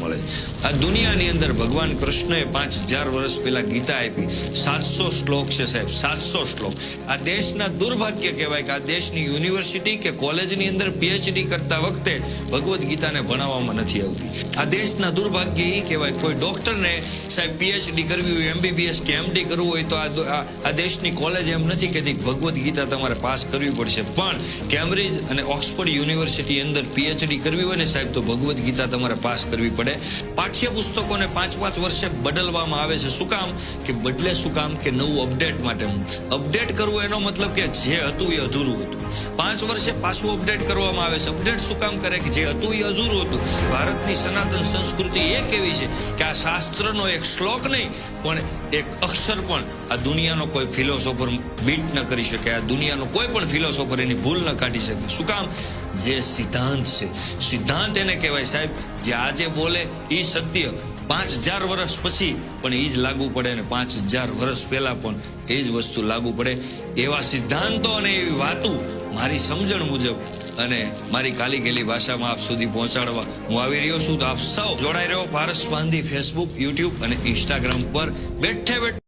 મળે. આ દુનિયાની અંદર ભગવાન કૃષ્ણએ પાંચ હજાર વર્ષ પહેલા ગીતા આપી. સાતસો શ્લોક છે સાહેબ, સાતસો શ્લોક. આ દેશના દુર્ભાગ્ય કહેવાય કે આ દેશની યુનિવર્સિટી કે કોલેજની અંદર પીએચડી કરતા વખતે ભગવદ્ ગીતાને ભણાવવામાં નથી આવતી. આ દેશના દુર્ભાગ્ય એ કહેવાય, કોઈ ડોક્ટરને સાહેબ પીએચડી કરવી હોય એમબીબીએસ કે એમડી કરવું હોય તો આ આ દેશની કોલેજ એમ નથી કહેતી ભગવદ્ ગીતા તમારે પાસ કરવી પડશે. પણ કેમ્બ્રિજ અને ઓક્સફર્ડ યુનિવર્સિટી અંદર પીએચડી કરવી હોય ને સાહેબ તો ભગવદ્ ગીતા તમારે પાસ કરવી પડે. પાઠ્યપુસ્તકોને પાંચ પાંચ વર્ષે બદલવામાં આવે છે. શું કામ? કે બદલે શું કામ? કે નવું અપડેટ માટે અપડેટ કરવું એનો મતલબ કે જે હતું એ અધૂરું હતું. પાંચ વર્ષે પાછું અપડેટ કરવામાં આવે છે. અપડેટ શું કામ કરે? કે જે હતું એ અધૂરું હતું. ભારતની સનાતન સંસ્કૃતિ એ કેવી છે કે આ શાસ્ત્રનો એક શ્લોક નહીં, પણ એક અક્ષર પણ આ દુનિયાનો કોઈ ફિલોસોફર બીટ ન કરી શકે. આ દુનિયાનો કોઈ પણ ફિલોસોફર એની ભૂલ ન કાઢી શકે. શું કામ? જે સિદ્ધાંત છે. સિદ્ધાંત એને કહેવાય, સાહેબ, જે આજે બોલે એ સત્ય પાંચ હજાર વર્ષ પછી, પણ એ જ લાગુ પડે ને પાંચ હજાર વર્ષ પહેલા પણ એ જ વસ્તુ લાગુ પડે. એવા સિદ્ધાંતો અને એવી વાતો મારી સમજણ મુજબ અને મારી કાલી ગેલી ભાષામાં આપ સુધી પહોંચાડવા હું આવી રહ્યો છું. તો આપ સૌ જોડાઈ રહ્યો પારસ પાંધી ફેસબુક યુટ્યુબ અને ઇન્સ્ટાગ્રામ પર. બેઠે બેઠે